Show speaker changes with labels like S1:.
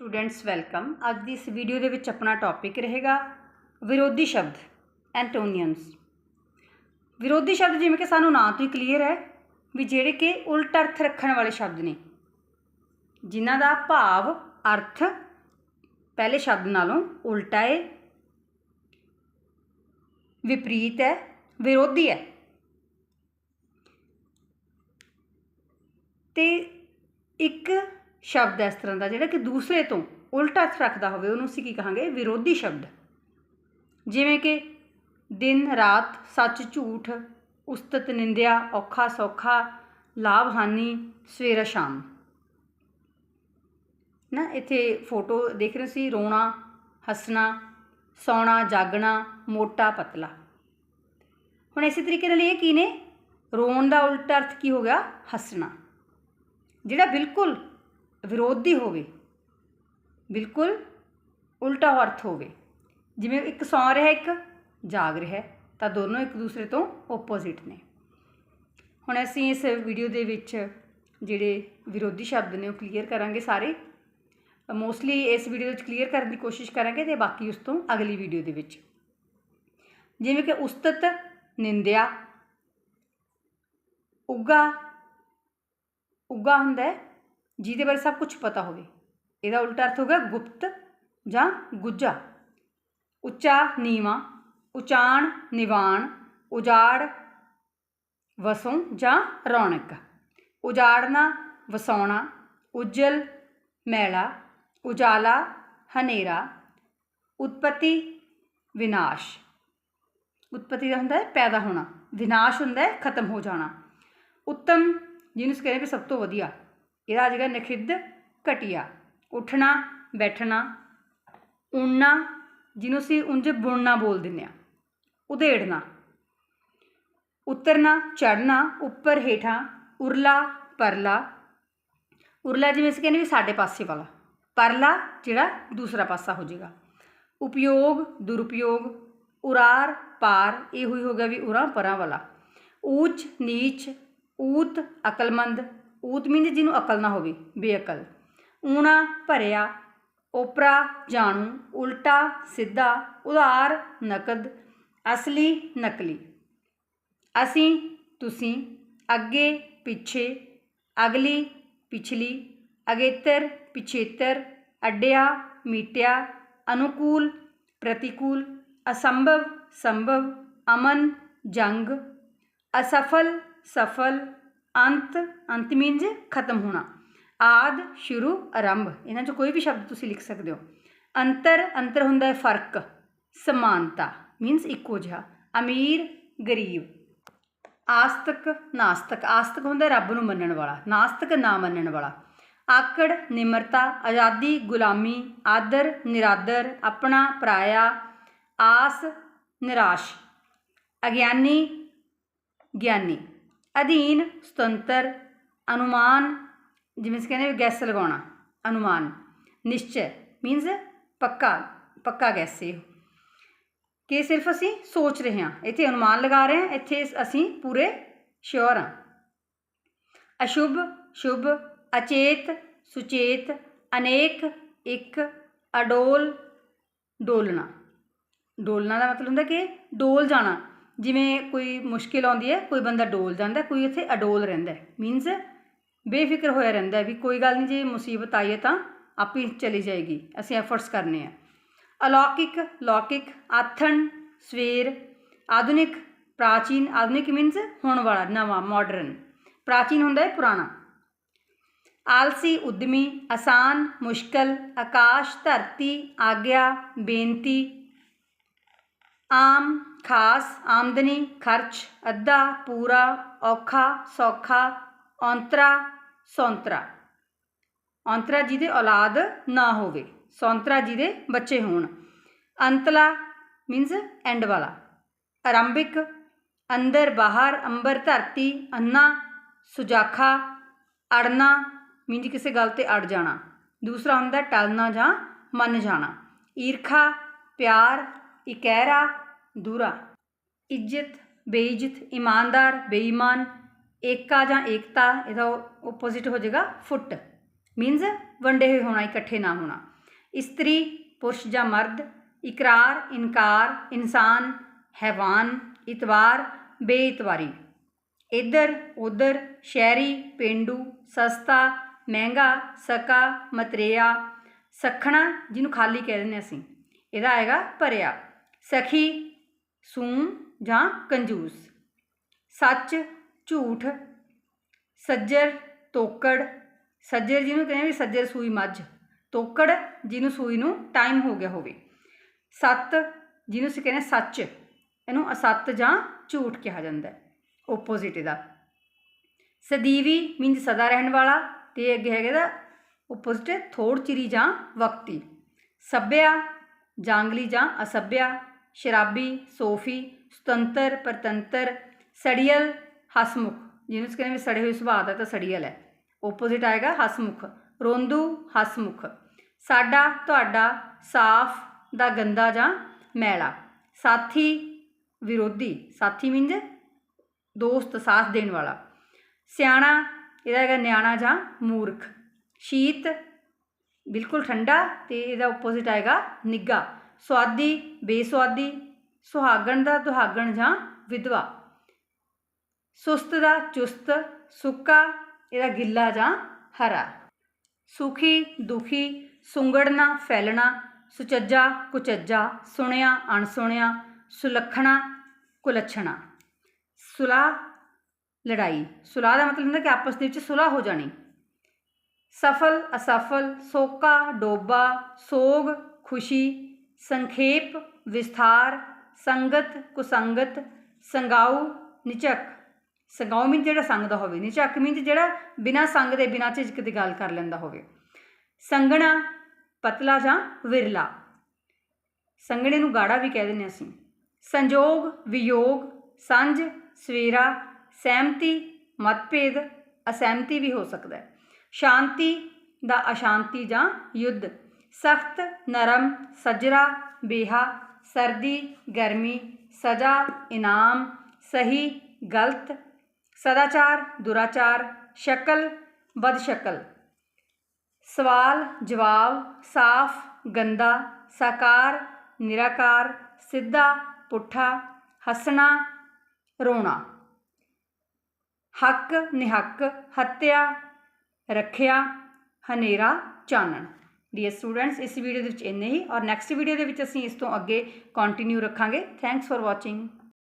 S1: Students welcome ਅੱਜ ਦੀ ਇਸ video ਦੇ ਵਿੱਚ ਆਪਣਾ ਟੌਪਿਕ ਰਹੇਗਾ ਵਿਰੋਧੀ ਸ਼ਬਦ ਐਂਟੋਨੀਅਮਸ ਵਿਰੋਧੀ ਸ਼ਬਦ ਜਿਵੇਂ ਕਿ ਸਾਨੂੰ ਨਾਂ ਤੋਂ ਹੀ ਕਲੀਅਰ ਹੈ ਵੀ ਜਿਹੜੇ ਕਿ ਉਲਟ ਅਰਥ ਰੱਖਣ ਵਾਲੇ ਸ਼ਬਦ ਨੇ, ਜਿਨ੍ਹਾਂ ਦਾ ਭਾਵ ਅਰਥ ਪਹਿਲੇ ਸ਼ਬਦ ਨਾਲੋਂ ਉਲਟਾ ਹੈ, ਵਿਪਰੀਤ ਹੈ, ਵਿਰੋਧੀ ਹੈ। ਤੇ ਇੱਕ ਸ਼ਬਦ ਇਸ ਤਰ੍ਹਾਂ ਦਾ, ਜਿਹੜਾ ਕਿ ਦੂਸਰੇ ਤੋਂ ਉਲਟਾ ਅਰਥ ਰੱਖਦਾ ਹੋਵੇ, ਉਹਨੂੰ ਅਸੀਂ ਕੀ ਕਹਾਂਗੇ? ਵਿਰੋਧੀ ਸ਼ਬਦ। ਜਿਵੇਂ ਕਿ ਦਿਨ, ਰਾਤ, ਸੱਚ, ਝੂਠ, ਉਸਤਤ, ਨਿੰਦਿਆ, ਔਖਾ, ਸੌਖਾ ਲਾਭ ਹਾਨੀ ਸਵੇਰਾ, ਸ਼ਾਮ। ਨਾ, ਇੱਥੇ ਫੋਟੋ ਦੇਖ ਰਹੇ ਸੀ, ਰੋਣਾ, ਹੱਸਣਾ, ਸੌਣਾ, ਜਾਗਣਾ, ਮੋਟਾ, ਪਤਲਾ। ਹੁਣ ਇਸੇ ਤਰੀਕੇ ਨਾਲ ਇਹ ਕੀ ਨੇ? ਰੋਣ ਦਾ ਉਲਟਾ ਅਰਥ ਕੀ ਹੋ ਗਿਆ? ਹੱਸਣਾ। ਜਿਹੜਾ ਬਿਲਕੁਲ ਵਿਰੋਧੀ ਹੋਵੇ, ਬਿਲਕੁਲ ਉਲਟਾ ਅਰਥ ਹੋਵੇ। ਜਿਵੇਂ ਇੱਕ ਸੌਂ ਰਿਹਾ, ਇੱਕ ਜਾਗ ਰਿਹਾ, ਤਾਂ ਦੋਨੋਂ ਇੱਕ ਦੂਸਰੇ ਤੋਂ ਆਪੋਜ਼ਿਟ ਨੇ। ਹੁਣ ਅਸੀਂ ਇਸ ਵੀਡੀਓ ਦੇ ਵਿੱਚ ਜਿਹੜੇ ਵਿਰੋਧੀ ਸ਼ਬਦ ਨੇ ਉਹ ਕਲੀਅਰ ਕਰਾਂਗੇ ਸਾਰੇ। ਮੋਸਟਲੀ ਇਸ ਵੀਡੀਓ ਵਿੱਚ ਕਲੀਅਰ ਕਰਨ ਦੀ ਕੋਸ਼ਿਸ਼ ਕਰਾਂਗੇ ਤੇ ਬਾਕੀ ਉਸ ਤੋਂ ਅਗਲੀ ਵੀਡੀਓ ਦੇ ਵਿੱਚ। ਜਿਵੇਂ ਕਿ ਉਸਤਤ, ਨਿੰਦਿਆ ਉੱਗਾ ਉੱਗਾ ਹੁੰਦਾ ਹੈ। ਜਿਹਦੇ ਬਾਰੇ ਸਭ ਕੁਝ ਪਤਾ ਹੋਵੇ। ਇਹਦਾ ਉਲਟਾ ਅਰਥ ਹੋ ਗਿਆ ਗੁਪਤ ਜਾਂ ਗੁੱਜਾ। ਉੱਚਾ ਨੀਵਾ, ਉਚਾਣ ਨਿਵਾਣ, ਉਜਾੜ ਵਸੋਂ ਜਾਂ ਰੌਣਕ। ਉਜਾੜਨਾ, ਵਸਾਉਣਾ, ਉਜਲ, ਮੈਲਾ, ਉਜਾਲਾ, ਹਨੇਰਾ, ਉਤਪਤੀ, ਵਿਨਾਸ਼। ਉਤਪਤੀ ਦਾ ਹੁੰਦਾ ਹੈ ਪੈਦਾ ਹੋਣਾ। ਵਿਨਾਸ਼ ਹੁੰਦਾ ਹੈ ਖਤਮ ਹੋ ਜਾਣਾ। ਉੱਤਮ, ਜਿਹਨੂੰ ਅਸੀਂ ਕਹਿੰਦੇ ਵੀ ਸਭ ਤੋਂ ਵਧੀਆ। ਇਹਦਾ ਆ ਜਾਏਗਾ ਨਖਿੱਧ ਘਟੀਆ। ਉੱਠਣਾ, ਬੈਠਣਾ, ਉਣਨਾ, ਜਿਹਨੂੰ ਅਸੀਂ ਉਂਝ ਬੁਣਨਾ ਬੋਲ ਦਿੰਦੇ ਆ ਉਧੇੜਨਾ, ਉਤਰਨਾ ਚੜਨਾ ਉੱਪਰ ਹੇਠਾਂ, ਉਰਲਾ, ਪਰਲਾ। ਉਰਲਾ ਜਿਵੇਂ ਅਸੀਂ ਕਹਿੰਦੇ ਵੀ ਸਾਡੇ ਪਾਸੇ ਵਾਲਾ। ਪਰਲਾ ਜਿਹੜਾ ਦੂਸਰਾ ਪਾਸਾ ਹੋ ਜਾਏਗਾ। ਉਪਯੋਗ, ਦੁਰਉਪਯੋਗ, ਉਰਾਰ, ਪਾਰ, ਇਹ ਹੋਈ ਹੋ ਗਿਆ ਵੀ ਉਰਾਂ ਪਰਾਂ ਵਾਲਾ। ਊਚ, ਨੀਚ, ਊਤ, ਅਕਲਮੰਦ ਊਤ ਮੀਨਸ ਜਿਹਨੂੰ ਅਕਲ ਨਾ ਹੋਵੇ, ਬੇਅਕਲ। ਊਣਾ ਭਰਿਆ, ਓਪਰਾ, ਜਾਣੂ, ਉਲਟਾ, ਸਿੱਧਾ, ਉਧਾਰ, ਨਕਦ, ਅਸਲੀ, ਨਕਲੀ। ਅਸੀਂ, ਤੁਸੀਂ, ਅੱਗੇ, ਪਿੱਛੇ, ਅਗਲੀ, ਪਿਛਲੀ, ਅਗੇਤਰ, ਪਿਛੇਤਰ, ਅੱਡਿਆ, ਮੀਟਿਆ, ਅਨੁਕੂਲ, ਪ੍ਰਤੀਕੂਲ, ਅਸੰਭਵ, ਸੰਭਵ, ਅਮਨ, ਜੰਗ, ਅਸਫਲ, ਸਫਲ ਅੰਤ ਅੰਤ ਮੀਨਸ ਖਤਮ ਹੋਣਾ। ਆਦ, ਸ਼ੁਰੂ, ਆਰੰਭ। ਇਹਨਾਂ ਚੋਂ ਕੋਈ ਵੀ ਸ਼ਬਦ ਤੁਸੀਂ ਲਿਖ ਸਕਦੇ ਹੋ। ਅੰਤਰ ਅੰਤਰ ਹੁੰਦਾ ਹੈ ਫ਼ਰਕ, ਸਮਾਨਤਾ ਮੀਨਸ ਇੱਕੋ ਜਿਹਾ। ਅਮੀਰ, ਗਰੀਬ। ਆਸਤਕ, ਨਾਸਤਕ। ਆਸਤਕ ਹੁੰਦਾ ਰੱਬ ਨੂੰ ਮੰਨਣ ਵਾਲਾ, ਨਾਸਤਕ ਨਾ ਮੰਨਣ ਵਾਲਾ। ਆਕੜ, ਨਿਮਰਤਾ, ਆਜ਼ਾਦੀ, ਗੁਲਾਮੀ, ਆਦਰ, ਨਿਰਾਦਰ, ਆਪਣਾ, ਪਰਾਇਆ, ਆਸ, ਨਿਰਾਸ਼। ਅਗਿਆਨੀ, ਗਿਆਨੀ। ਅਧੀਨ, ਸੁਤੰਤਰ, ਅਨੁਮਾਨ, ਜਿਵੇਂ ਅਸੀਂ ਕਹਿੰਦੇ ਗੈਸ ਲਗਾਉਣਾ, ਅਨੁਮਾਨ, ਨਿਸ਼ਚੈ ਮੀਨਸ ਪੱਕਾ ਪੱਕਾ ਗੈਸ ਇਹ। ਕਿ ਸਿਰਫ ਅਸੀਂ ਸੋਚ ਰਹੇ ਹਾਂ, ਇੱਥੇ ਅਨੁਮਾਨ ਲਗਾ ਰਹੇ ਹਾਂ, ਇੱਥੇ ਅਸੀਂ ਪੂਰੇ ਸ਼ੋਰ ਹਾਂ। ਅਸ਼ੁਭ, ਸ਼ੁਭ, ਅਚੇਤ, ਸੁਚੇਤ, ਅਨੇਕ, ਇੱਕ, ਅਡੋਲ, ਡੋਲਣਾ। ਡੋਲਣਾ ਦਾ ਮਤਲਬ ਹੁੰਦਾ ਕਿ ਡੋਲ ਜਾਣਾ। ਜਿਵੇਂ ਕੋਈ ਮੁਸ਼ਕਿਲ ਆਉਂਦੀ ਹੈ, ਕੋਈ ਬੰਦਾ ਡੋਲ ਜਾਂਦਾ, ਕੋਈ ਇੱਥੇ ਅਡੋਲ ਰਹਿੰਦਾ ਮੀਨਸ ਬੇਫਿਕਰ ਹੋਇਆ ਰਹਿੰਦਾ ਵੀ ਕੋਈ ਗੱਲ ਨਹੀਂ, ਜੇ ਮੁਸੀਬਤ ਆਈ ਹੈ ਤਾਂ ਆਪੇ ਚਲੀ ਜਾਏਗੀ। ਅਸੀਂ ਐਫਰਟਸ ਕਰਨੇ ਆ। ਅਲੌਕਿਕ, ਲੌਕਿਕ, ਆਥਣ, ਸਵੇਰ, ਆਧੁਨਿਕ, ਪ੍ਰਾਚੀਨ, ਆਧੁਨਿਕ ਮੀਨਸ ਹੁਣ ਵਾਲਾ, ਨਵਾਂ ਮਾਡਰਨ ਪ੍ਰਾਚੀਨ ਹੁੰਦਾ ਹੈ, ਪੁਰਾਣਾ। ਆਲਸੀ, ਉਦਮੀ, ਆਸਾਨ, ਮੁਸ਼ਕਲ, ਆਕਾਸ਼, ਧਰਤੀ, ਆਗਿਆ, ਬੇਨਤੀ, ਆਮ ਖਾਸ ਆਮਦਨੀ, ਖਰਚ, ਅੱਧਾ, ਪੂਰਾ, ਔਖਾ, ਸੌਖਾ, ਔਂਤਰਾ, ਸੌਂਤਰਾ। ਔਂਤਰਾ ਜਿਹਦੇ ਔਲਾਦ ਨਾ ਹੋਵੇ, ਸੌਂਤਰਾ ਜਿਹਦੇ ਬੱਚੇ ਹੋਣ। ਅੰਤਲਾ ਮੀਨਸ ਐਂਡ ਵਾਲਾ। ਆਰੰਭਿਕ ਅੰਦਰ ਬਾਹਰ, ਅੰਬਰ ਧਰਤੀ, ਅੰਨਾ, ਸੁਜਾਖਾ, ਅੜਨਾ ਮੀਨਸ ਕਿਸੇ ਗੱਲ ਤੇ ਅੜ ਜਾਣਾ। ਦੂਸਰਾ ਹੁੰਦਾ ਟਲਣਾ ਜਾਂ ਮੰਨ ਜਾਣਾ। ਈਰਖਾ, ਪਿਆਰ, ਇਕਹਿਰਾ ਦੂਰਾ। ਇੱਜ਼ਤ, ਬੇਇੱਜ਼ਤ, ਇਮਾਨਦਾਰ, ਬੇਈਮਾਨ ਏਕਾ ਜਾਂ ਏਕਤਾ, ਇਹਦਾ ਆਪੋਜ਼ਿਟ ਹੋ ਜਾਏਗਾ ਫੁੱਟ। ਮੀਨਸ ਵੰਡੇ ਹੋਏ ਹੋਣਾ, ਇਕੱਠੇ ਨਾ ਹੋਣਾ। ਇਸਤਰੀ, ਪੁਰਸ਼ ਜਾਂ ਮਰਦ, ਇਕਰਾਰ, ਇਨਕਾਰ, ਇਨਸਾਨ, ਹੈਵਾਨ, ਇਤਵਾਰ, ਬੇਇਤਵਾਰੀ। ਇੱਧਰ, ਉੱਧਰ, ਸ਼ਹਿਰੀ, ਪਿੰਡੂ, ਸਸਤਾ, ਮਹਿੰਗਾ, ਸਕਾ, ਮਤਰੇਆ, ਸਖਣਾ, ਜਿਹਨੂੰ ਖਾਲੀ ਕਹਿ ਦਿੰਦੇ ਅਸੀਂ। ਇਹਦਾ ਆਏਗਾ ਭਰਿਆ। ਸਖੀ ਸੂਮ ਜਾਂ ਕੰਜੂਸ। ਸੱਚ, ਝੂਠ, ਸੱਜਰ, ਤੋਕੜ। ਸੱਜਰ ਜਿਹਨੂੰ ਕਹਿੰਦੇ ਵੀ ਸੱਜਰ ਸੂਈ ਮੱਝ। ਤੋਕੜ ਜਿਹਨੂੰ ਸੂਈ ਨੂੰ ਟਾਈਮ ਹੋ ਗਿਆ ਹੋਵੇ। ਸੱਤ ਜਿਹਨੂੰ ਅਸੀਂ ਕਹਿੰਦੇ ਸੱਚ, ਇਹਨੂੰ ਅਸੱਤ ਜਾਂ ਝੂਠ ਕਿਹਾ ਜਾਂਦਾ ਹੈ। ਓਪੋਜ਼ਿਟ ਇਹਦਾ ਸਦੀਵੀ ਮੀਨਸ ਸਦਾ ਰਹਿਣ ਵਾਲਾ ਤੇ ਅੱਗੇ ਹੈਗਾ ਦਾ ਓਪੋਜ਼ਿਟ ਥੋੜ ਚਿਰੀ ਜਾਂ ਵਕਤੀ। ਸੱਭਿਆ, ਜਾਂਗਲੀ ਜਾਂ ਅਸੱਭਿਆ। ਸ਼ਰਾਬੀ, ਸੋਫੀ, ਸੁਤੰਤਰ, ਪਰਤੰਤਰ, ਸੜੀਅਲ, ਹਸਮੁਖ। ਜਿਹਨੂੰ ਕਹਿੰਦੇ ਵੀ ਸੜੇ ਹੋਏ ਸੁਭਾਅ ਦਾ ਤਾਂ ਸੜੀਅਲ ਹੈ। ਓਪੋਜ਼ਿਟ ਆਏਗਾ ਹਸਮੁਖ। ਰੋਂਦੂ, ਹਸਮੁਖ। ਸਾਡਾ, ਤੁਹਾਡਾ, ਸਾਫ਼ ਦਾ ਗੰਦਾ ਜਾਂ ਮੈਲਾ। ਸਾਥੀ, ਵਿਰੋਧੀ। ਸਾਥੀ ਮੀਨਜ਼ ਦੋਸਤ, ਸਾਥ ਦੇਣ ਵਾਲਾ। ਸਿਆਣਾ, ਇਹਦਾ ਹੈਗਾ ਨਿਆਣਾ ਜਾਂ ਮੂਰਖ। ਸ਼ੀਤ, ਬਿਲਕੁਲ ਠੰਡਾ ਤੇ ਇਹਦਾ ਆਪੋਜ਼ਿਟ ਆਏਗਾ ਨਿੱਗਾ ਸਵਾਦੀ ਬੇਸਵਾਦੀ ਸੁਹਾਗਣ ਦਾ ਦੁਹਾਗਣ ਜਾਂ ਵਿਧਵਾ। ਸੁਸਤ ਦਾ ਚੁਸਤ, ਸੁੱਕਾ, ਇਹਦਾ ਗਿੱਲਾ ਜਾਂ ਹਰਾ। ਸੁਖੀ, ਦੁਖੀ, ਸੁੰਗੜਨਾ, ਫੈਲਣਾ, ਸੁਚੱਜਾ, ਕੁਚੱਜਾ, ਸੁਣਿਆ, ਅਣਸੁਣਿਆ, ਸੁਲੱਖਣਾ, ਕੁਲੱਛਣਾ। ਸੁਲਾਹ, ਲੜਾਈ। ਸੁਲਾਹ ਦਾ ਮਤਲਬ ਹੁੰਦਾ ਕਿ ਆਪਸ ਦੇ ਵਿੱਚ ਸੁਲਾਹ ਹੋ ਜਾਣੀ। ਸਫਲ, ਅਸਫਲ, ਸੋਕਾ, ਡੋਬਾ, ਸੋਗ, ਖੁਸ਼ੀ ਸੰਖੇਪ, ਵਿਸਥਾਰ, ਸੰਗਤ, ਕੁਸੰਗਤ ਸੰਗਾਉ ਨਿਚਕ। ਸੰਗਾਉ ਮੀਨ ਜਿਹੜਾ ਸੰਗਦਾ ਹੋਵੇ, ਨਿਚਕ ਮੀਨ ਜਿਹੜਾ ਬਿਨਾਂ ਸੰਗ ਦੇ, ਬਿਨਾਂ ਝਿਜਕ ਦੀ ਗੱਲ ਕਰ ਲੈਂਦਾ ਹੋਵੇ। ਸੰਗਣਾ, ਪਤਲਾ ਜਾਂ ਵਿਰਲਾ। ਸੰਗਣੇ ਨੂੰ ਗਾੜਾ ਵੀ ਕਹਿ ਦਿੰਦੇ ਅਸੀਂ। ਸੰਜੋਗ, ਵਿਯੋਗ ਸੰਜ ਸਵੇਰਾ, ਸਹਿਮਤੀ, ਮਤਭੇਦ, ਅਸਹਿਮਤੀ ਵੀ ਹੋ ਸਕਦਾ ਹੈ। ਸ਼ਾਂਤੀ ਦਾ ਅਸ਼ਾਂਤੀ ਜਾਂ ਯੁੱਧ। ਸਖਤ, ਨਰਮ, ਸਜਰਾ, ਬੇਹਾ, ਸਰਦੀ, ਗਰਮੀ, ਸਜ਼ਾ, ਇਨਾਮ, ਸਹੀ, ਗਲਤ, ਸਦਾਚਾਰ, ਦੁਰਾਚਾਰ, ਸ਼ਕਲ, ਬਦਸ਼ਕਲ। ਸਵਾਲ, ਜਵਾਬ, ਸਾਫ਼, ਗੰਦਾ, ਸਾਕਾਰ, ਨਿਰਾਕਾਰ, ਸਿੱਧਾ, ਪੁੱਠਾ, ਹੱਸਣਾ, ਰੋਣਾ। ਹੱਕ, ਨਿਹੱਕ, ਹੱਤਿਆ, ਰੱਖਿਆ, ਹਨੇਰਾ, ਚਾਨਣ। ਡੀਅਰ ਸਟੂਡੈਂਟਸ ਇਸ ਵੀਡੀਓ ਦੇ ਵਿੱਚ ਇੰਨੇ ਹੀ ਔਰ ਨੈਕਸਟ ਵੀਡੀਓ ਦੇ ਵਿੱਚ ਅਸੀਂ ਇਸ ਤੋਂ ਅੱਗੇ ਕੰਟੀਨਿਊ ਰੱਖਾਂਗੇ। Thanks for watching